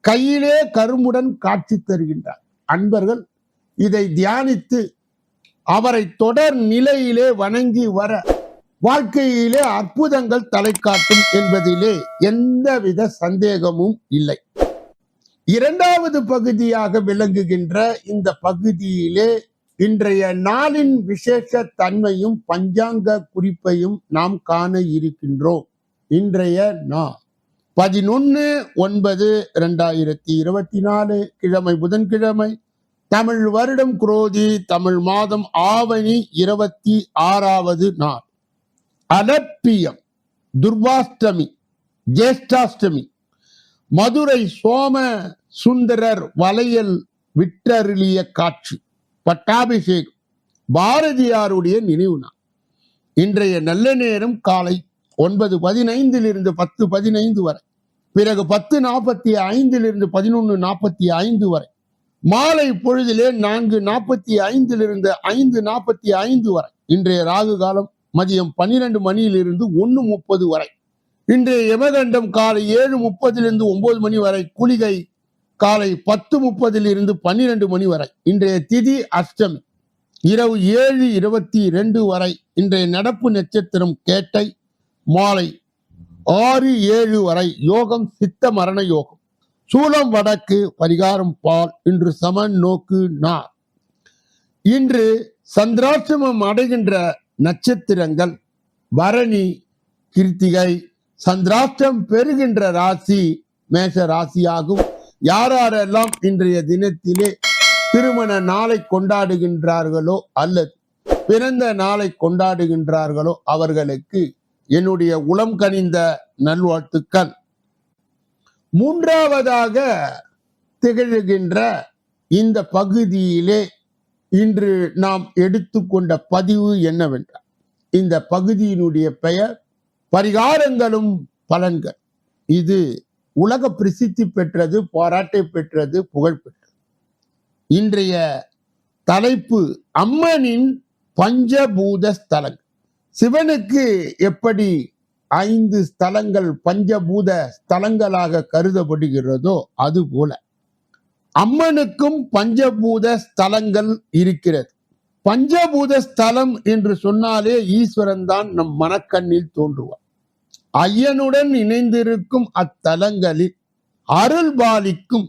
கையிலே கரும்புடன் காட்சி தருகின்றார். அன்பர்கள் இதை தியானித்து அவரை தொடர் நிலையிலே வணங்கி வர வாழ்க்கையிலே அற்புதங்கள் தலை காட்டும் என்பதிலே எந்தவித சந்தேகமும் இல்லை. இரண்டாவது பகுதியாக விளங்குகின்ற இந்த பகுதியிலே இன்றைய நாளின் விசேஷ தன்மையும் பஞ்சாங்க குறிப்பையும் நாம் காண இருக்கின்றோம். இன்றைய நாள். பதினொன்று ஒன்பது ரெண்டாயிரத்தி இருபத்தி நாலு கிழமை புதன்கிழமை தமிழ் வருடம் குரோதி தமிழ் மாதம் ஆவணி இருபத்தி ஆறாவது நாள். அலப்பியம் துர்வாஷ்டமி ஜேஷ்டாஷ்டமி மதுரை சோம சுந்தரர் வளையல் விற்றருளிய காட்சி பட்டாபிஷேகம் பாரதியாருடைய நினைவு நாள். இன்றைய நல்ல நேரம் காலை ஒன்பது பதினைந்திலிருந்து பத்து பதினைந்து வரை. பிறகு பத்து நாற்பத்தி ஐந்திலிருந்து பதினொன்று நாற்பத்தி ஐந்து வரை. மாலை பொழுதிலே நான்கு நாற்பத்தி ஐந்திலிருந்து ஐந்து நாற்பத்தி ஐந்து வரை. இன்றைய ராகு காலம் மதியம் பன்னிரண்டு மணியிலிருந்து ஒன்று முப்பது வரை. இன்றைய யமகண்டம் காலை ஏழு முப்பதிலிருந்து ஒன்பது மணி வரை. குளிகை காலை பத்து முப்பதிலிருந்து பன்னிரண்டு மணி வரை. இன்றைய திதி அஷ்டமி. இரவு ஏழு இருபத்தி ரெண்டு வரை. இன்றைய நடப்பு நட்சத்திரம் கேட்டை. மாலை ஆறு ஏழு வரை யோகம் சித்த மரண யோகம். சூலம் வடக்கு பரிகாரம் பால் இன்று சமன் நோக்கு நார் இன்று சந்திராசிரமம் அடைகின்ற நட்சத்திரங்கள் பரணி கிருத்திகை சந்திராஷ்டம் பெறுகின்ற ராசி மேஷ ராசியாகும். யாரெல்லாம் இன்றைய தினத்திலே திருமண நாளை கொண்டாடுகின்றார்களோ அல்லது பிறந்த நாளை கொண்டாடுகின்றார்களோ அவர்களுக்கு என்னுடைய உளம் கனிந்த நல்வாழ்த்துக்கள். மூன்றாவதாக திகழ்கின்ற இந்த பகுதியிலே இன்று நாம் எடுத்துக்கொண்ட பதிவு என்னவென்றால் இந்த பகுதியினுடைய பெயர் பரிகாரங்களும் பலன்கள். இது உலக பிரசித்தி பெற்றது பாராட்டை பெற்றது புகழ் பெற்றது. இன்றைய தலைப்பு அம்மனின் பஞ்சபூத ஸ்தலங்கள். சிவனுக்கு எப்படி ஐந்து ஸ்தலங்கள் பஞ்சபூத ஸ்தலங்களாக கருதப்படுகிறதோ அது போல அம்மனுக்கும் பஞ்சபூத ஸ்தலங்கள் இருக்கிறது. பஞ்சபூத ஸ்தலம் என்று சொன்னாலே ஈஸ்வரன் தான் நம் மனக்கண்ணில் தோன்றுவார். ஐயனுடன் இணைந்திருக்கும் அத்தலங்களில் அருள் பாலிக்கும்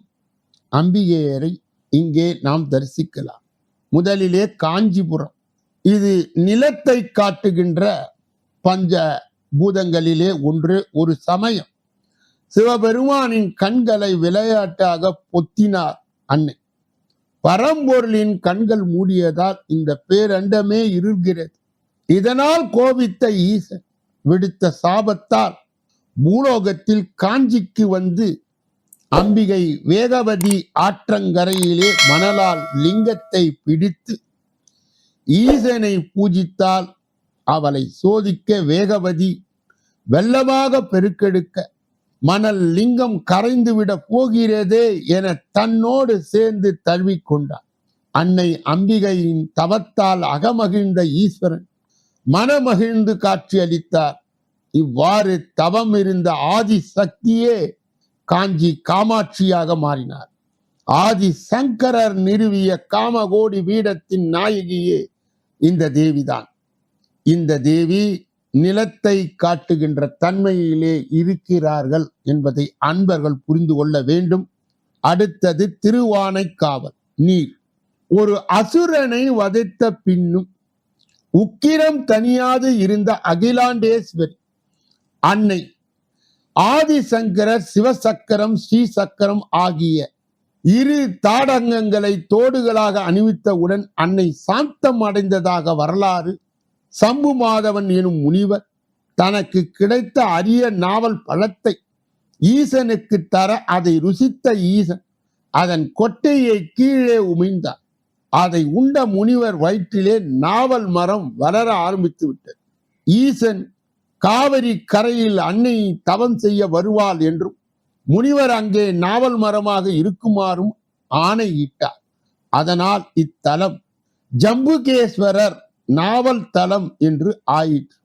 அம்பிகையரை இங்கே நாம் தரிசிக்கலாம். முதலிலே காஞ்சிபுரம் இது நிலத்தை காட்டுகின்ற பஞ்ச பூதங்களிலே ஒன்று ஒரு சமயம். சிவபெருமானின் கண்களை விளையாட்டாக பொத்தினார் அன்னை. பரம்பொருளின் கண்கள் மூடியதால் இந்த பேரண்டமே இருள்கிறது. இதனால் கோபித்த ஈசன் விடுத்த சாபத்தால் பூலோகத்தில் காஞ்சிக்கு வந்து அம்பிகை வேகவதி ஆற்றங்கரையிலே மணலால் லிங்கத்தை பிடித்து ஈசனை பூஜித்தால் அவளை சோதிக்க வேகவதி வெள்ளமாக பெருக்கெடுக்க மணல் லிங்கம் கரைந்துவிட போகிறதே என தன்னோடு சேர்ந்து தழுவிக்கொண்டார் அன்னை அம்பிகையின் தவத்தால் அகமகிழ்ந்த ஈஸ்வரன் மனமகிழ்ந்து காட்சியளித்தார். இவ்வாறு தவம் இருந்த ஆதி சக்தியே காஞ்சி காமாட்சியாக மாறினார். ஆதி சங்கரர் நிறுவிய காமகோடி பீடத்தின் நாயகியே இந்த தேவிதான். இந்த தேவி நிலத்தை காட்டுகின்ற தன்மையிலே இருக்கிறார்கள் என்பதை அன்பர்கள் புரிந்து கொள்ள வேண்டும். அடுத்தது திருவானைக்காவல் நீர். ஒரு அசுரனை வதைத்த பின்னும் உக்கிரம் தனியாது இருந்த அகிலாண்டேஸ்வரி அன்னை ஆதிசங்கரர் சிவசக்கரம் ஸ்ரீசக்கரம் ஆகிய இரு தாடங்கங்களை தோடுகளாக அணிவித்தவுடன் அன்னை சாந்தம் அடைந்ததாக வரலாறு சம்பு மாதவன் எனும் முனிவர் தனக்கு கிடைத்த அரிய நாவல் பழத்தை ஈசனுக்கு தர அதை ருசித்த ஈசன் அதன் கொட்டையை கீழே உமிழ்ந்தார். அதை உண்ட முனிவர் வயிற்றிலே நாவல் மரம் வளர ஆரம்பித்து விட்டது. ஈசன் காவிரி கரையில் அன்னை தவம் செய்ய வருவாள் என்றும் முனிவர் அங்கே நாவல் மரமாக இருக்குமாறும் ஆணையிட்டார். அதனால் இத்தலம் ஜம்புகேஸ்வரர் நாவல் தலம் என்று ஆயிற்று.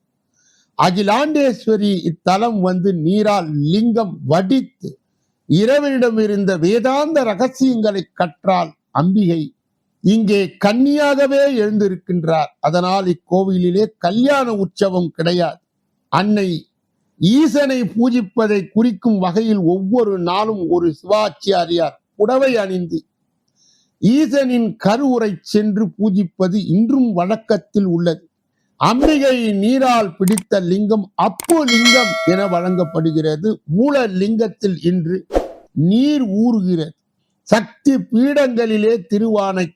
அகிலாண்டேஸ்வரி இத்தலம் வந்து நீரால் லிங்கம் வடித்து இரவனிடம் இருந்த வேதாந்த ரகசியங்களை கற்றால் அம்பிகை இங்கே கன்னியாகவே எழுந்திருக்கின்றார். அதனால் இக்கோவிலிலே கல்யாண உற்சவம் கிடையாது. அன்னை ஈசனை பூஜிப்பதை குறிக்கும் வகையில் ஒவ்வொரு நாளும் ஒரு சிவாச்சியாரியார் புடவை அணிந்து ஈசனின் கருவுரை சென்று பூஜிப்பது இன்றும் வழக்கத்தில் உள்ளது. அம்பிகை நீரால் பிடித்த லிங்கம் அப்பு லிங்கம் என வழங்கப்படுகிறது. மூல லிங்கத்தில் இன்று நீர் ஊறுகிறது. சக்தி பீடங்களிலே திருவானை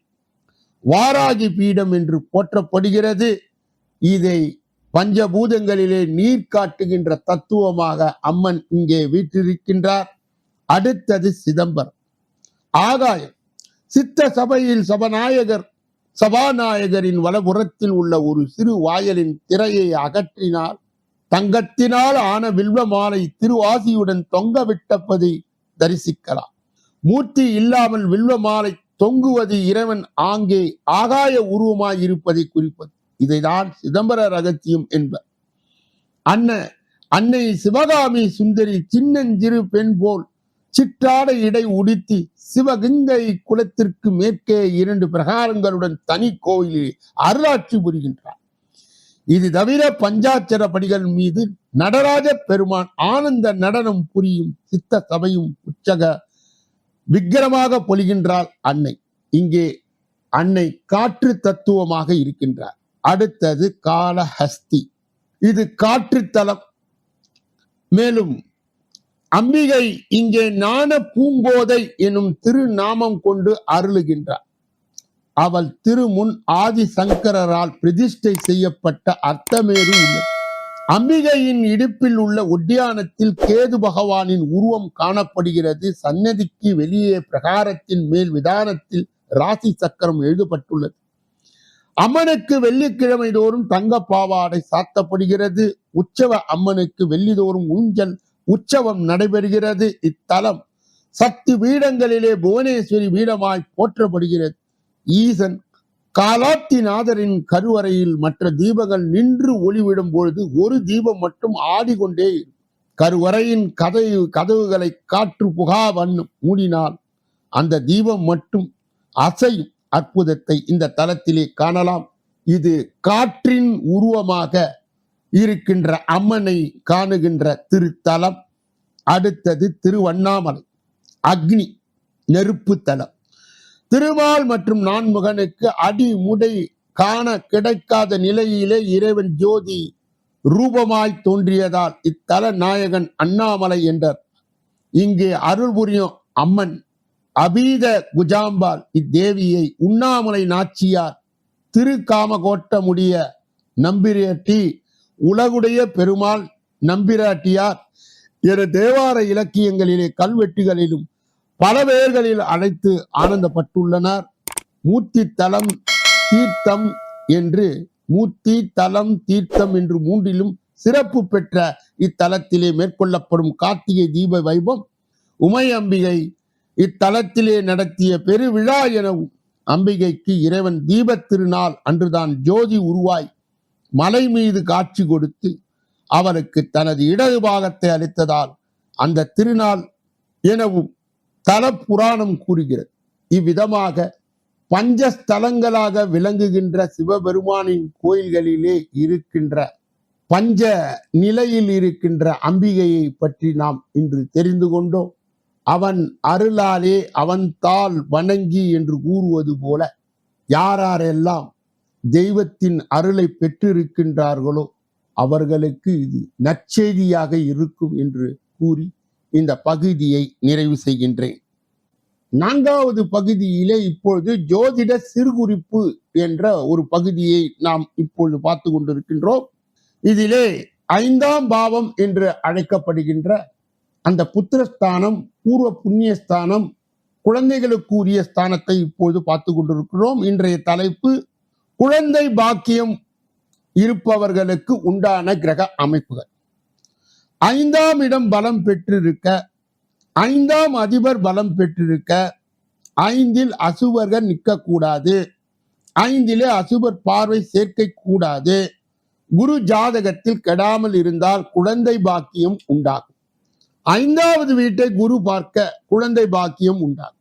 வாராகி பீடம் என்று போற்றப்படுகிறது. இதை பஞ்சபூதங்களிலே நீர் காட்டுகின்ற தத்துவமாக அம்மன் இங்கே வீற்றிருக்கின்றார். அடுத்தது சிதம்பரம். ஆகாயம். சித்த சபையில் சபநாயகர் சபாநாயகரின் வலபுறத்தில் உள்ள ஒரு சிறு வாயலின் திரையை அகற்றினால் தங்கத்தினால் ஆன வில்வ மாலை திருவாசியுடன் தொங்க விட்டப்பதை தரிசிக்கலாம். மூர்த்தி இல்லாமல் வில்வ மாலை தொங்குவது இறைவன் ஆங்கே ஆகாய உருவமாய் இருப்பதை குறிப்பது. இதைதான் சிதம்பர ரகசியம் என்பர். அன்ன அன்னை சிவகாமி சுந்தரி சின்னஞ்சிறு பெண் போல் சிற்றாட இடை உடுத்தி சிவகங்கை குலத்திற்கு மேற்கே இரண்டு பிரகாரங்களுடன் தனி கோயிலில் அருளாட்சி புரிகின்றார். இது தவிர பஞ்சாட்சர படிகள் மீது நடராஜ பெருமான் ஆனந்த நடனம் புரியும் சித்த சபையும் உச்சக விக்கிரமாக பொலிகின்றாள் அன்னை. இங்கே அன்னை காற்று தத்துவமாக இருக்கின்றார். அடுத்தது காலஹஸ்தி இது காற்று தலம் மேலும் அம்பிகை இங்கே ஞான பூங்கோதை எனும் திருநாமம் கொண்டு அருளுகின்றார். அவள் திருமுன் ஆதிசங்கரால் பிரதிஷ்டை செய்யப்பட்ட அர்த்தமேறு உள்ளது அம்பிகையின் இடுப்பில் உள்ள உத்தியானத்தில் கேது பகவானின் உருவம் காணப்படுகிறது. சன்னதிக்கு வெளியே பிரகாரத்தின் மேல் விதானத்தில் ராசி சக்கரம் எழுதப்பட்டுள்ளது. அம்மனுக்கு வெள்ளிக்கிழமை தோறும் தங்க பாவாடை சாத்தப்படுகிறது. உற்சவ அம்மனுக்கு வெள்ளிதோறும் ஊஞ்சல் உற்சவம் நடைபெறுகிறது. இத்தலம் சக்தி பீடங்களிலே புவனேஸ்வரி பீடமாய் போற்றப்படுகிறது. ஈசன் காலாத்திநாதரின் கருவறையில் மற்ற தீபங்கள் நின்று ஒளிவிடும் பொழுது ஒரு தீபம் மட்டும் ஆடிக்கொண்டே கருவறையின் கதை கதவுகளை காற்று புகா வண்ணம் மூடினால் அந்த தீபம் மட்டும் அசையும். அற்புதத்தை இந்த தலத்திலே காணலாம். இது காற்றின் உருவமாக இருக்கின்ற அம்மனை காணுகின்ற திருத்தலம். அடுத்தது திருவண்ணாமலை அக்னி நெருப்பு தலம். திருமால் மற்றும் நான்முகனுக்கு அடிமுடை காண கிடைக்காத நிலையிலே இறைவன் ஜோதி ரூபமாய் தோன்றியதால் இத்தல நாயகன் அண்ணாமலை என்றார். இங்கே அருள் புரியும் அம்மன். அபீத குஜாம்பால் இத்தேவியை உண்ணாமலை நாச்சியார் திருக்காமகோட்டமுடிய நம்பிராட்டி உலகுடைய பெருமாள் நம்பிராட்டியார் என தேவார இலக்கியங்களிலே கல்வெட்டுகளிலும் பல பெயர்களில் அழைத்து ஆனந்தப்பட்டுள்ளனர். மூர்த்தி தலம் தீர்த்தம் என்று மூர்த்தி தலம் தீர்த்தம் என்று மூன்றிலும் சிறப்பு பெற்ற இத்தலத்திலே மேற்கொள்ளப்படும் கார்த்திகை தீப வைபம் உமை அம்பிகை இத்தலத்திலே நடத்திய பெருவிழா எனவும் அம்பிகைக்கு இறைவன் தீபத் திருநாள் அன்றுதான் ஜோதி உருவாய் மலை மீது காட்சி கொடுத்து அவருக்கு தனது இடது பாகத்தை அளித்ததால் அந்த திருநாள் எனவும் தல புராணம் கூறுகிறது. இவ்விதமாக பஞ்சஸ்தலங்களாக விளங்குகின்ற சிவபெருமானின் கோயில்களிலே இருக்கின்ற பஞ்ச நிலையில் இருக்கின்ற அம்பிகையை பற்றி நாம் இன்று தெரிந்து கொண்டோம். அவன் அருளாலே அவன் தாள் வணங்கி என்று கூறுவது போல யாரெல்லாம் தெய்வத்தின் அருளை பெற்றிருக்கின்றார்களோ அவர்களுக்கு இது நற்செய்தியாக இருக்கும் என்று கூறி இந்த பகுதியை நிறைவு செய்கின்றேன். நான்காவது பகுதியிலே இப்பொழுது ஜோதிட சிறுகுறிப்பு என்ற ஒரு பகுதியை நாம் இப்பொழுது பார்த்து கொண்டிருக்கின்றோம். இதிலே ஐந்தாம் பாவம் என்று அழைக்கப்படுகின்ற அந்த புத்திரஸ்தானம் பூர்வ புண்ணியஸ்தானம் குழந்தைகளுக்கு உரிய ஸ்தானத்தை இப்போது பார்த்து கொண்டிருக்கிறோம். இன்றைய தலைப்பு குழந்தை பாக்கியம் இருப்பவர்களுக்கு உண்டான கிரக அமைப்புகள். ஐந்தாம் இடம் பலம் பெற்றிருக்க ஐந்தாம் அதிபர் பலம் பெற்றிருக்க ஐந்தில் அசுவர்கள் நிற்கக்கூடாது ஐந்திலே அசுபர் பார்வை சேர்க்கை கூடாது குரு ஜாதகத்தில் கெடாமல் இருந்தால் குழந்தை பாக்கியம் உண்டாகும். ஐந்தாவது வீட்டை குரு பார்க்க குழந்தை பாக்கியம் உண்டாகும்.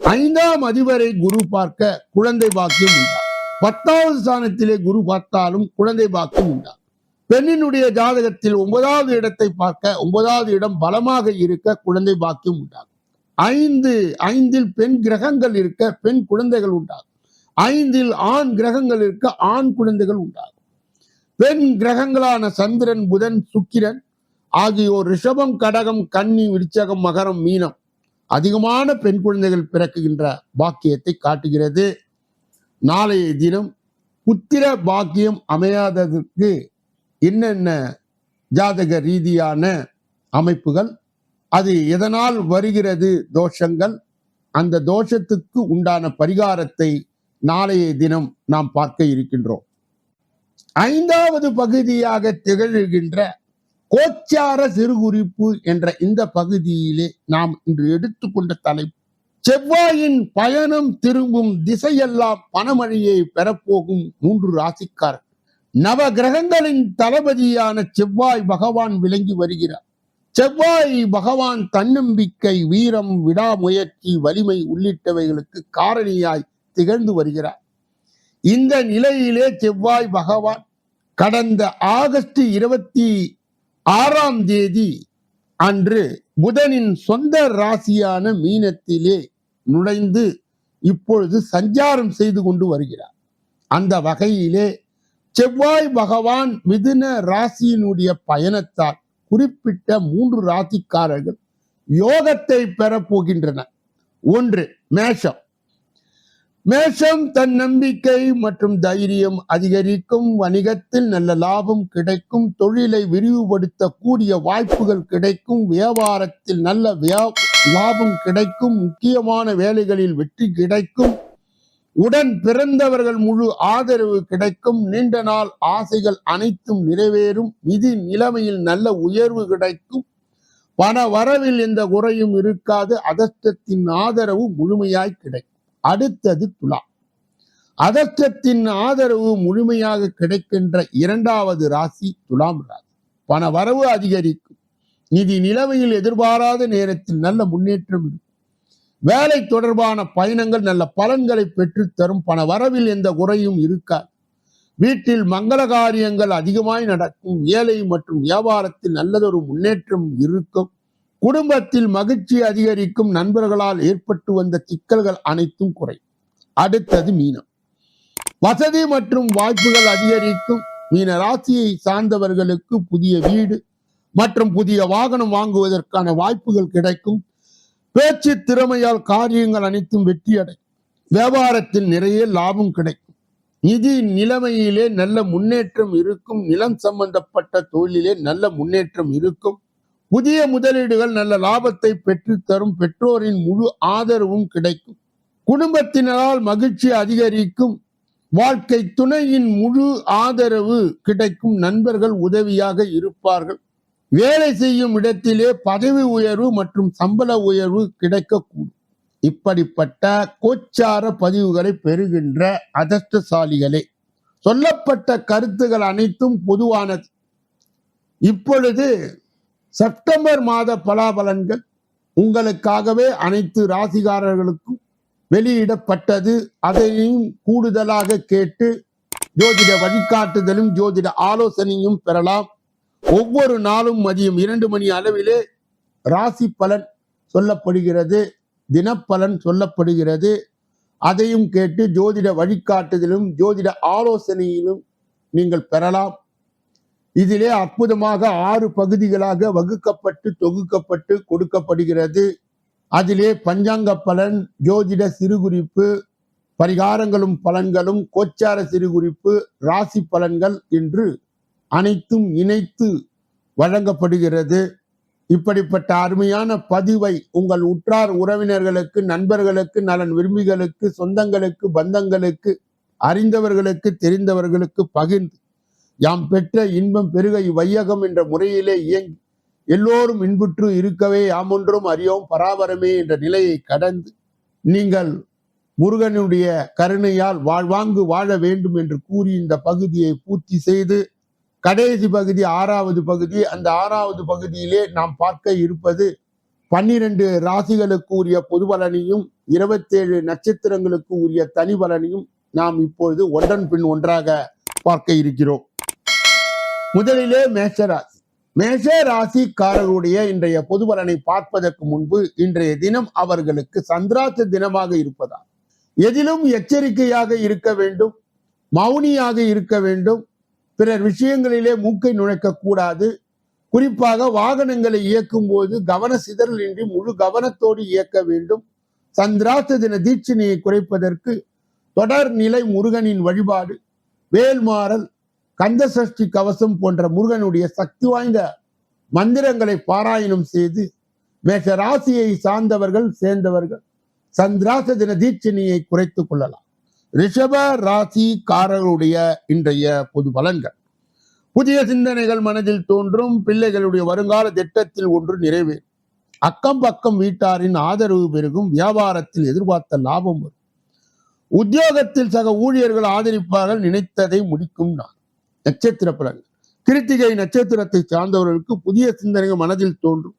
ஐந்தாம் அதிபரை குரு பார்க்க குழந்தை பாக்கியம் உண்டாகும். பத்தாவது ஸ்தானத்திலே குரு பார்த்தாலும் குழந்தை பாக்கியம் உண்டாகும். பெண்ணினுடைய ஜாதகத்தில் ஒன்பதாவது இடத்தை பார்க்க ஒன்பதாவது இடம் பலமாக இருக்க குழந்தை பாக்கியம் உண்டாகும். ஐந்து ஐந்தில் பெண் கிரகங்கள் இருக்க பெண் குழந்தைகள் உண்டாகும். ஐந்தில் ஆண் கிரகங்கள் இருக்க ஆண் குழந்தைகள் உண்டாகும். பெண் கிரகங்களான சந்திரன் புதன் சுக்கிரன் ஆகியோர் ரிஷபம் கடகம் கன்னி விருச்சகம் மகரம் மீனம். அதிகமான பெண் குழந்தைகள் பிறக்குகின்ற பாக்கியத்தை காட்டுகிறது. நாளைய தினம் புத்திர பாக்கியம் அமையாததற்கு என்னென்ன ஜாதக ரீதியான அமைப்புகள்? அது எதனால் வருகிறது தோஷங்கள்? அந்த தோஷத்துக்கு உண்டான பரிகாரத்தை நாளைய தினம் நாம் பார்க்க இருக்கின்றோம். ஐந்தாவது பகுதியாக திகழ்கின்ற கோச்சார சிறுகுறிப்பு என்ற இந்த பகுதியிலே நாம் இன்று எடுத்துக்கொண்ட தலைப்பு செவ்வாயின் பயணம் திரும்பும் திசையெல்லாம் பணமழையை பெறப்போகும் மூன்று ராசிக்காரர். நவ கிரகங்களின் தளபதியான செவ்வாய் பகவான் விளங்கி வருகிறார். செவ்வாய் பகவான் தன்னம்பிக்கை வீரம் விடாமுயற்சி வலிமை உள்ளிட்டவைகளுக்கு காரணியாய் திகழ்ந்து வருகிறார். இந்த நிலையிலே செவ்வாய் பகவான் கடந்த ஆகஸ்ட் இருபத்தி ஆறாம் தேதி அன்று புதனின் சொந்த ராசியான மீனத்திலே நுழைந்து இப்பொழுது சஞ்சாரம் செய்து கொண்டு வருகிறார். அந்த வகையிலே செவ்வாய் பகவான் மிதுன ராசியினுடைய பயணத்தால் குறிப்பிட்ட மூன்று ராசிக்காரர்கள் யோகத்தை பெறப் போகின்றனர். ஒன்று மேஷம். மேஷம் தன் நம்பிக்கை மற்றும் தைரியம் அதிகரிக்கும் வணிகத்தில் நல்ல லாபம் கிடைக்கும் தொழிலை விரிவுபடுத்தக்கூடிய வாய்ப்புகள் கிடைக்கும் வியாபாரத்தில் நல்ல வியா- லாபம் கிடைக்கும் முக்கியமான வேலைகளில் வெற்றி கிடைக்கும் உடன் பிறந்தவர்கள் முழு ஆதரவு கிடைக்கும் நீண்ட நாள் ஆசைகள் அனைத்தும் நிறைவேறும் நிதி நிலைமையில் நல்ல உயர்வு கிடைக்கும் பண வரவில் எந்த குறையும் இருக்காது அதர்ஷ்டத்தின் ஆதரவு முழுமையாய் கிடைக்கும். அடுத்தது துலா. அதஷ்டத்தின் ஆதரவு முழுமையாக கிடைக்கின்ற இரண்டாவது ராசி துலாம் ராசி. பண வரவு அதிகரிக்கும். நிதி நிலைமையில் எதிர்பாராத நேரத்தில் நல்ல முன்னேற்றம் இருக்கும். வேலை தொடர்பான பயணங்கள் நல்ல பலன்களை பெற்றுத்தரும் பண வரவில் எந்த குறையும் இருக்காது. வீட்டில் மங்கள காரியங்கள் அதிகமாய் நடக்கும். ஏழை மற்றும் வியாபாரத்தில் நல்லதொரு முன்னேற்றம் இருக்கும். குடும்பத்தில் மகிழ்ச்சி அதிகரிக்கும் நண்பர்களால் ஏற்பட்டு வந்த சிக்கல்கள் அனைத்தும் குறை. அடுத்தது மீனம். வசதி மற்றும் வாய்ப்புகள் அதிகரிக்கும். மீன ராசியை சார்ந்தவர்களுக்கு புதிய வீடு மற்றும் புதிய வாகனம் வாங்குவதற்கான வாய்ப்புகள் கிடைக்கும். பேச்சு திறமையால் காரியங்கள் அனைத்தும் வெற்றியடையும். வியாபாரத்தில் நிறைய லாபம் கிடைக்கும். நிதி நிலைமையிலே நல்ல முன்னேற்றம் இருக்கும். நிலம் சம்பந்தப்பட்ட தொழிலிலே நல்ல முன்னேற்றம் இருக்கும். புதிய முதலீடுகள் நல்ல லாபத்தை பெற்றுத்தரும் பெற்றோரின் முழு ஆதரவும் கிடைக்கும். குடும்பத்தினரால் மகிழ்ச்சி அதிகரிக்கும். வாழ்க்கை துணையின் முழு ஆதரவு கிடைக்கும். நண்பர்கள் உதவியாக இருப்பார்கள். வேலை செய்யும் இடத்திலே பதவி உயர்வு மற்றும் சம்பள உயர்வு கிடைக்கக்கூடும். இப்படிப்பட்ட கோச்சார பதிவுகளை பெறுகின்ற அதிர்ஷ்டசாலிகளே சொல்லப்பட்ட கருத்துகள் அனைத்தும் பொதுவானது. இப்பொழுது செப்டம்பர் மாத பலாபலன்கள் உங்களுக்காகவே அனைத்து ராசிகாரர்களுக்கும் வெளியிடப்பட்டது. அதையும் கூடுதலாக கேட்டு ஜோதிட வழிகாட்டுதலும் ஜோதிட ஆலோசனையும் பெறலாம். ஒவ்வொரு நாளும் மதியம் இரண்டு மணி அளவிலே ராசி பலன் சொல்லப்படுகிறது தினப்பலன் சொல்லப்படுகிறது. அதையும் கேட்டு ஜோதிட வழிகாட்டுதலும் ஜோதிட ஆலோசனையிலும் நீங்கள் பெறலாம். இதிலே அற்புதமாக ஆறு பகுதிகளாக வகுக்கப்பட்டு தொகுக்கப்பட்டு கொடுக்கப்படுகிறது. அதிலே பஞ்சாங்க பலன் ஜோதிட சிறுகுறிப்பு பரிகாரங்களும் பலன்களும் கோச்சார சிறுகுறிப்பு ராசி பலன்கள் என்று அனைத்தும் இணைத்து வழங்கப்படுகிறது. இப்படிப்பட்ட அருமையான பதிவை உங்கள் உற்றார் உறவினர்களுக்கு நண்பர்களுக்கு நலன் விரும்பிகளுக்கு சொந்தங்களுக்கு பந்தங்களுக்கு அறிந்தவர்களுக்கு தெரிந்தவர்களுக்கு பகிர்ந்து யாம் பெற்ற இன்பம் பெருக இவ்வையகம் என்ற முறையிலே இயங்கி எல்லோரும் இன்புற்று இருக்கவே யாமொன்றும் அறியோம் பராபரமே என்ற நிலையை கடந்து நீங்கள் முருகனுடைய கருணையால் வாழ்வாங்கு வாழ வேண்டும் என்று கூறி இந்த பகுதியை பூர்த்தி செய்து கடைசி பகுதி ஆறாவது பகுதி அந்த ஆறாவது பகுதியிலே நாம் பார்க்க இருப்பது பன்னிரண்டு ராசிகளுக்கு உரிய பொது பலனையும் இருபத்தேழு நட்சத்திரங்களுக்கு உரிய தனி பலனையும் நாம் இப்பொழுது ஒன்றன் பின் ஒன்றாக பார்க்க இருக்கிறோம். முதலிலே மேஷராசி மேஷ ராசிக்காரருடைய இன்றைய பொது பலனை பார்ப்பதற்கு முன்பு இன்றைய தினம் அவர்களுக்கு சந்திராச தினமாக இருப்பதால் எதிலும் எச்சரிக்கையாக இருக்க வேண்டும் மௌனியாக இருக்க வேண்டும் பிறர் விஷயங்களிலே மூக்கை நுழைக்க கூடாது குறிப்பாக வாகனங்களை இயக்கும் போது கவன சிதறலின்றி முழு கவனத்தோடு இயக்க வேண்டும். சந்திராச தின தீட்சணையை குறைப்பதற்கு தொடர் நிலை முருகனின் வழிபாடு வேல்மாறல் கந்த சஷ்டி கவசம் போன்ற முருகனுடைய சக்தி வாய்ந்த மந்திரங்களை பாராயணம் செய்து மேஷ ராசியை சார்ந்தவர்கள் சேர்ந்தவர்கள் சந்திராச தின தீட்சணியை குறைத்துக் கொள்ளலாம். ரிஷப ராசிக்காரர்களுடைய இன்றைய பொது பலன்கள். புதிய சிந்தனைகள் மனதில் தோன்றும் பிள்ளைகளுடைய வருங்கால திட்டத்தில் ஒன்று நிறைவேறும். அக்கம் பக்கம் வீட்டாரின் ஆதரவு பெருகும் வியாபாரத்தில் எதிர்பார்த்த லாபம் வரும். உத்தியோகத்தில் சக ஊழியர்கள் ஆதரிப்பார்கள் நினைத்ததை முடிக்கும் நான் நட்சத்திர பலன்கள் கிருத்திகை நட்சத்திரத்தை சார்ந்தவர்களுக்கு புதிய சிந்தனைகள் மனதில் தோன்றும்.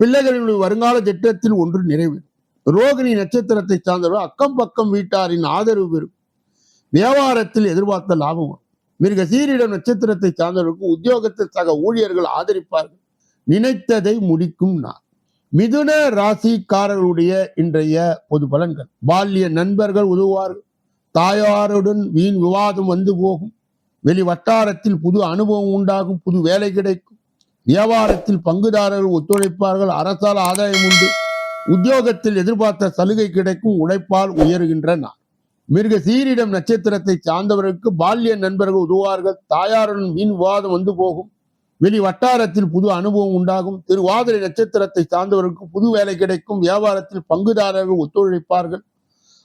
பிள்ளைகளுடைய வருங்கால திட்டத்தில் ஒன்று நிறைவேறும். ரோகிணி நட்சத்திரத்தை சார்ந்தவர்கள் அக்கம் பக்கம் வீட்டாரின் ஆதரவு பெறும். வியாபாரத்தில் எதிர்பார்த்த லாபம் மிருக சீரிடம் நட்சத்திரத்தை சார்ந்தவர்களுக்கு உத்தியோகத்தில் சக ஊழியர்கள் ஆதரிப்பார்கள். நினைத்ததை முடிக்கும் நான் மிதுன ராசிக்காரர்களுடைய இன்றைய பொது பலன்கள். பால்ய நண்பர்கள் உதவுவார்கள். தாயாருடன் வீண் விவாதம் வந்து போகும். வெளி வட்டாரத்தில் புது அனுபவம் உண்டாகும் புது வேலை கிடைக்கும். வியாபாரத்தில் பங்குதாரர்கள் ஒத்துழைப்பார்கள் அரசால் ஆதாயம் உண்டு. உத்தியோகத்தில் எதிர்பார்த்த சலுகை கிடைக்கும் உழைப்பால் உயர்கின்றன மிருக சீரிடம் நட்சத்திரத்தை சார்ந்தவர்களுக்கு பால்ய நண்பர்கள் உதவுவார்கள் தாயாருடன் வீண் விவாதம் வந்து போகும். வெளி வட்டாரத்தில் புது அனுபவம் உண்டாகும் திருவாதிரை நட்சத்திரத்தை சார்ந்தவர்களுக்கு புது வேலை கிடைக்கும் வியாபாரத்தில் பங்குதாரர்கள் ஒத்துழைப்பார்கள்.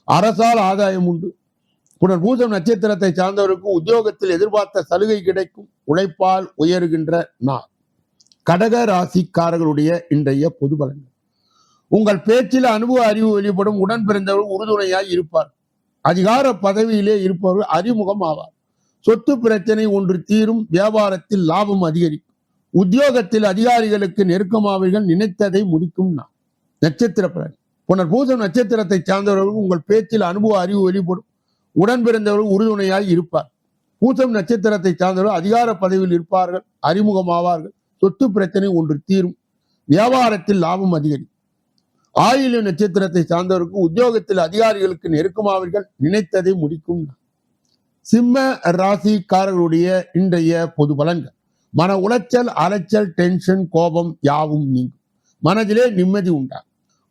அரசால் ஆதாயம் உண்டு. புனர்பூசம் நட்சத்திரத்தை சார்ந்தவருக்கு உத்தியோகத்தில் எதிர்பார்த்த சலுகை கிடைக்கும். உழைப்பால் உயர்கின்ற நாள். கடக ராசிக்காரர்களுடைய இன்றைய பொது பலன்கள். உங்கள் பேச்சில் அனுபவ அறிவு வெளிப்படும். உடன் பிறந்தவர்கள் உறுதுணையாய் இருப்பார். அதிகார பதவியிலே இருப்பவர்கள் அறிமுகம் ஆவார் சொத்து பிரச்சனை ஒன்று தீரும். வியாபாரத்தில் லாபம் அதிகரிக்கும். உத்தியோகத்தில் அதிகாரிகளுக்கு நெருக்கமாவீர்கள். நினைத்ததை முடிக்கும் நான் நட்சத்திர பலன். புனர்பூசம் நட்சத்திரத்தை சார்ந்தவர்கள் உங்கள் பேச்சில் அனுபவ அறிவு வெளிப்படும். உடன் பிறந்தவர்கள் உறுதுணையாய் இருப்பார். பூசம் நட்சத்திரத்தை சார்ந்தவர்கள் அதிகார பதவியில் இருப்பார்கள் அறிமுகமாவார்கள் சொத்து பிரச்சனை ஒன்று தீரும் வியாபாரத்தில் லாபம் அதிகரிக்கும். ஆயுள நட்சத்திரத்தை சார்ந்தவருக்கு உத்தியோகத்தில் அதிகாரிகளுக்கு நெருக்கமாவீர்கள் நினைத்ததை முடிக்கும். சிம்ம ராசிக்காரர்களுடைய இன்றைய பொது பலன்கள். மன உளைச்சல் அலைச்சல் டென்ஷன் கோபம் யாவும் நீங்கும். மனதிலே நிம்மதி உண்டாகும்.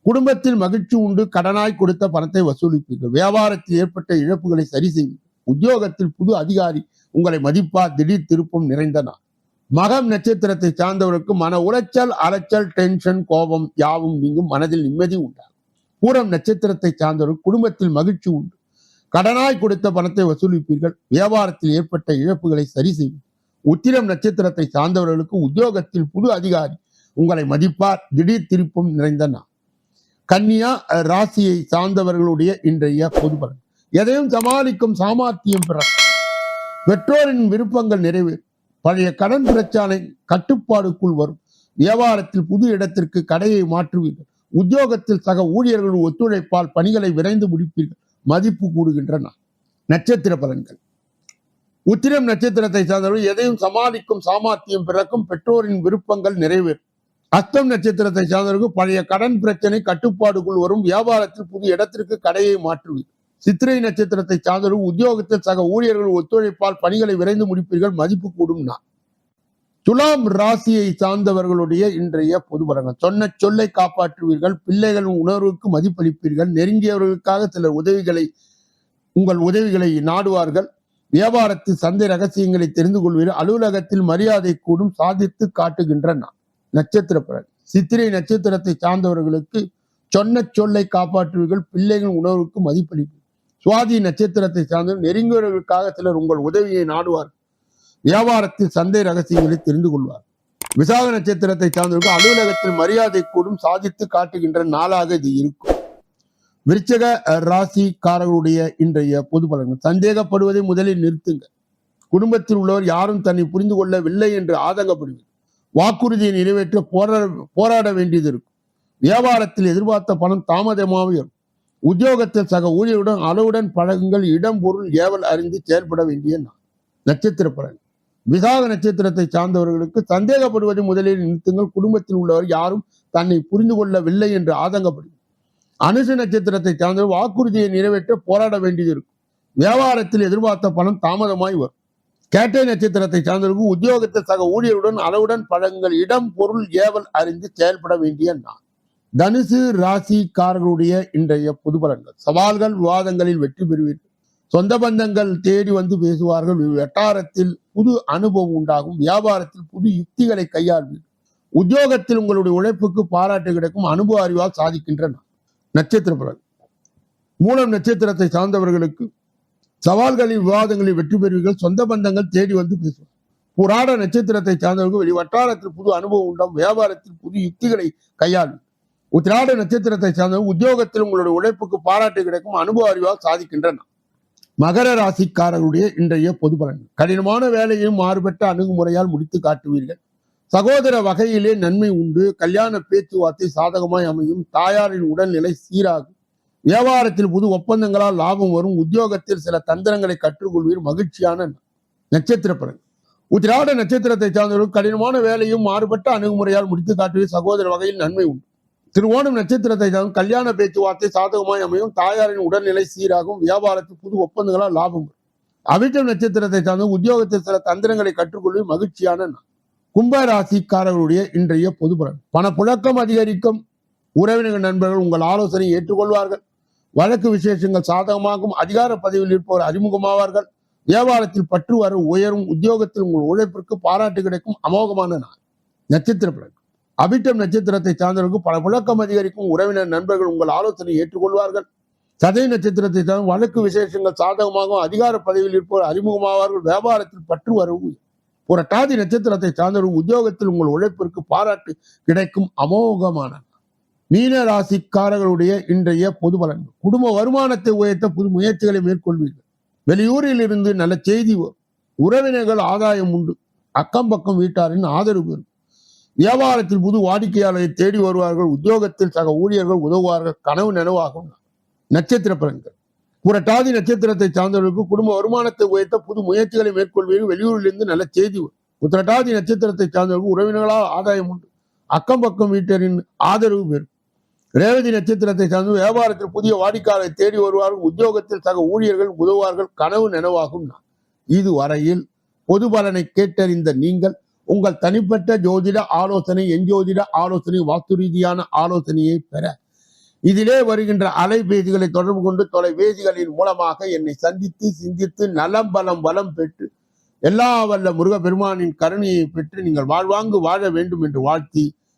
குடும்பத்தில் மகிழ்ச்சி உண்டு கடனாய் கொடுத்த பணத்தை வசூலிப்பீர்கள். வியாபாரத்தில் ஏற்பட்ட இழப்புகளை சரி செய்வீர்கள். உத்தியோகத்தில் புது அதிகாரி உங்களை மதிப்பார் திடீர் திருப்பம் நிறைந்த நாள். மகம் நட்சத்திரத்தை சார்ந்தவருக்கு மன உளைச்சல் அலைச்சல் டென்ஷன் கோபம் யாவும் நீங்கும் மனதில் நிம்மதி உண்டாகும். பூரம் நட்சத்திரத்தை சார்ந்தவருக்கு குடும்பத்தில் மகிழ்ச்சி உண்டு. கடனாய் கொடுத்த பணத்தை வசூலிப்பீர்கள். வியாபாரத்தில் ஏற்பட்ட இழப்புகளை சரி செய்யும் உத்திரம் நட்சத்திரத்தை சார்ந்தவர்களுக்கு உத்தியோகத்தில் புது அதிகாரி உங்களை மதிப்பார் திடீர் திருப்பம் நிறைந்த நாள். கன்னியா ராசியை சார்ந்தவர்களுடைய இன்றைய பொது பலன் எதையும் சமாளிக்கும் சாமர்த்தியம் பிற பெற்றோரின் விருப்பங்கள் நிறைவேறும். பழைய கடன் பிரச்சானை கட்டுப்பாடுக்குள் வரும். வியாபாரத்தில் புது இடத்திற்கு கடையை மாற்றுவீர்கள். உத்தியோகத்தில் சக ஊழியர்கள் ஒத்துழைப்பால் பணிகளை விரைந்து முடிப்பீர்கள். மதிப்பு கூடுகின்றன. நட்சத்திர பலன்கள். உத்திரம் நட்சத்திரத்தை சார்ந்தவர்கள் எதையும் சமாளிக்கும் சாமர்த்தியம் பிறக்கும் பெற்றோரின் விருப்பங்கள் நிறைவேறும். அஸ்தம் நட்சத்திரத்தை சார்ந்தவர்கள் பழைய கடன் பிரச்சனை கட்டுப்பாடுக்குள் வரும் வியாபாரத்தில் புதிய இடத்திற்கு கடையை மாற்றுவீர் சித்திரை நட்சத்திரத்தை சார்ந்தவர்கள் உத்தியோகத்தில் சக ஊழியர்கள் ஒத்துழைப்பால் பணிகளை விரைந்து முடிப்பீர்கள் மதிப்பு கூடும் நான் துலாம் ராசியை சார்ந்தவர்களுடைய இன்றைய பொது பலன்கள். சொன்ன சொல்லை காப்பாற்றுவீர்கள் பிள்ளைகளின் உணர்வுக்கு மதிப்பளிப்பீர்கள் நெருங்கியவர்களுக்காக சில உதவிகளை உங்கள் உதவிகளை நாடுவார்கள். வியாபாரத்தில் சந்தை ரகசியங்களை தெரிந்து கொள்வீர்கள் அலுவலகத்தில் மரியாதை கூடும் சாதித்து காட்டுகின்ற நட்சத்திர பலன் சித்திரை நட்சத்திரத்தை சார்ந்தவர்களுக்கு சொன்ன சொல்லை காப்பாற்றுவீர்கள் பிள்ளைகள் உணர்வுக்கு மதிப்பளிப்பு சுவாதி நட்சத்திரத்தை சார்ந்தவர் நெருங்கியவர்களுக்காக சிலர் உங்கள் உதவியை நாடுவார் வியாபாரத்தில் சந்தை ரகசியங்களை தெரிந்து கொள்வார். விசாக நட்சத்திரத்தை சார்ந்தவர்கள் அலுவலகத்தில் மரியாதை கூடும் சாதித்து காட்டுகின்ற நாளாக இது இருக்கும். விருச்சக ராசிக்காரர்களுடைய இன்றைய பொது பலன்கள். சந்தேகப்படுவதை முதலில் நிறுத்துங்க குடும்பத்தில் உள்ளவர் யாரும் தன்னை புரிந்து கொள்ளவில்லை என்று ஆதங்கப்படுவீர் வாக்குறுதியை நிறைவேற்ற போராட போராட வேண்டியது இருக்கும். வியாபாரத்தில் எதிர்பார்த்த பணம் தாமதமாக இருக்கும். உத்தியோகத்தில் சக ஊழியருடன் அளவுடன் பழகுங்கள். இடம் பொருள் ஏவல் அறிந்து செயல்பட வேண்டிய நான் நட்சத்திர பலன். விசாக நட்சத்திரத்தை சார்ந்தவர்களுக்கு சந்தேகப்படுவதை முதலில் நிறுத்துங்கள். குடும்பத்தில் உள்ளவர் யாரும் தன்னை புரிந்து கொள்ளவில்லை என்று ஆதங்கப்படும் அனுச நட்சத்திரத்தை சார்ந்தவர் வாக்குறுதியை நிறைவேற்ற போராட வேண்டியது இருக்கும். வியாபாரத்தில் எதிர்பார்த்த பணம் தாமதமாய் வரும். கேட்டை நட்சத்திரத்தை சார்ந்தவர்களுக்கு உத்தியோகத்தில் சக ஊழியருடன் அளவுடன் பழங்கள் இடம் பொருள் ஏவல் அறிந்து செயல்பட வேண்டிய நான் தனுசு ராசிக்காரர்களுடைய இன்றைய பொது பலன்கள். சவால்கள் விவாதங்களில் வெற்றி பெறுவீர்கள். சொந்த பந்தங்கள் தேடி வந்து பேசுவார்கள். வட்டாரத்தில் புது அனுபவம் உண்டாகும். வியாபாரத்தில் புது யுக்திகளை கையாள்வீர்கள். உத்தியோகத்தில் உங்களுடைய உழைப்புக்கு பாராட்டு கிடைக்கும். அனுபவ அறிவால் சாதிக்கின்றன நட்சத்திர பலன். மூலம் நட்சத்திரத்தை சார்ந்தவர்களுக்கு சவால்களின் விவாதங்களில் வெற்றி பெறுவீர்கள். சொந்த பந்தங்கள் தேடி வந்து பேசுவோம் புராட நட்சத்திரத்தை சார்ந்தவர்கள் வெளி வட்டாரத்தில் புது அனுபவம் உண்டாம். வியாபாரத்தில் புது யுக்திகளை கையாளும். உத்திராட நட்சத்திரத்தை சார்ந்தவர்கள் உத்தியோகத்தில் உங்களுடைய உழைப்புக்கு பாராட்டு கிடைக்கும். அனுபவ அறிவால் சாதிக்கின்றன. மகர ராசிக்காரர்களுடைய இன்றைய பொது பலன்கள். கடினமான வேலையும் மாறுபட்ட அணுகுமுறையால் முடித்து காட்டுவீர்கள். சகோதர வகையிலே நன்மை உண்டு. கல்யாண பேச்சுவார்த்தை சாதகமாய் அமையும். தாயாரின் உடல்நிலை சீராகும். வியாபாரத்தில் புது ஒப்பந்தங்களால் லாபம் வரும். உத்தியோகத்தில் சில தந்திரங்களை கற்றுக்கொள்வீர். மகிழ்ச்சியான நட்சத்திர பலன் உத்திராட நட்சத்திரத்தை சார்ந்தவர்கள் கடினமான வேலையும் மாறுபட்ட அணுகுமுறையால் முடித்து காட்டுவீர். சகோதர வகையில் நன்மை உண்டு. திருவோணம் நட்சத்திரத்தை சார்ந்த கல்யாண பேச்சுவார்த்தை சாதகமாய் அமையும். தாயாரின் உடல்நிலை சீராகும். வியாபாரத்தில் புது ஒப்பந்தங்களால் லாபம் வரும். அவிட்டம் நட்சத்திரத்தை சார்ந்த உத்தியோகத்தில் சில தந்திரங்களை கற்றுக்கொள்வது மகிழ்ச்சியான கும்ப ராசிக்காரர்களுடைய இன்றைய பொது பணப்புழக்கம் அதிகரிக்கும். உறவினர்கள் நண்பர்கள் உங்கள் ஆலோசனை ஏற்றுக்கொள்வார்கள். வழக்கு விசேஷங்கள் சாதகமாகும். அதிகார பதவியில் இருப்பவர் அறிமுகமாவார்கள். வியாபாரத்தில் பற்று வர உயரும். உத்தியோகத்தில் உங்கள் உழைப்பிற்கு பாராட்டு கிடைக்கும். அமோகமான நாள். நட்சத்திர பிறகு அபிட்டம் நட்சத்திரத்தை சார்ந்தவர்களுக்கு பல புழக்கம் அதிகரிக்கும். உறவினர் நண்பர்கள் உங்கள் ஆலோசனை ஏற்றுக்கொள்வார்கள். சதய நட்சத்திரத்தை சார்ந்த வழக்கு விசேஷங்கள் சாதகமாகவும் அதிகார பதவியில் இருப்பவர் அறிமுகமாவார்கள். வியாபாரத்தில் பற்று வரவு புரட்டாதி நட்சத்திரத்தை சார்ந்தவர்கள் உத்தியோகத்தில் உங்கள் உழைப்பிற்கு பாராட்டு கிடைக்கும். அமோகமான மீன ராசிக்காரர்களுடைய இன்றைய பொது பலன்கள். குடும்ப வருமானத்தை உயர்த்த புது முயற்சிகளை மேற்கொள்வீர்கள். வெளியூரில் இருந்து நல்ல செய்தி வரும் உறவினர்கள் ஆதாயம் உண்டு. அக்கம் பக்கம் வீட்டாரின் ஆதரவு இருக்கும் வியாபாரத்தில் புது வாடிக்கையாளரை தேடி வருவார்கள். உத்தியோகத்தில் சக ஊழியர்கள் உதவுவார்கள். கனவு நனவாகும் நட்சத்திர பலன்கள். புரட்டாதி நட்சத்திரத்தை சார்ந்தவர்களுக்கு குடும்ப வருமானத்தை உயர்த்த புது முயற்சிகளை மேற்கொள்வீர்கள். வெளியூரிலிருந்து நல்ல செய்தி வரும் நட்சத்திரத்தை சார்ந்தவர்கள் உறவினர்களால் ஆதாயம் உண்டு. அக்கம் பக்கம் வீட்டரின் ஆதரவு பெறும். ரேவதி நட்சத்திரத்தை சார்ந்து வியாபாரத்தில் புதிய வாடிக்கையாளரை தேடி வருவார்கள். உத்தியோகத்தில் சக ஊழியர்கள் உதவுவார்கள். கனவு நினைவாகும் இது இதுவரையில் பொது பலனை கேட்டறிந்த நீங்கள் உங்கள் தனிப்பட்ட ஜோதிட ஆலோசனை எஞ்சோதிட ஆலோசனை வாஸ்து ரீதியான ஆலோசனையை பெற. இதிலே வருகின்ற அலைபேசிகளை தொடர்பு கொண்டு தொலைபேசிகளின் மூலமாக என்னை சந்தித்து சிந்தித்து நலம் பலம் வளம் பெற்று எல்லா வல்ல முருகப்பெருமானின் கருணையை பெற்று நீங்கள் வாழ்வாங்கு வாழ வேண்டும் என்று வாழ்த்தி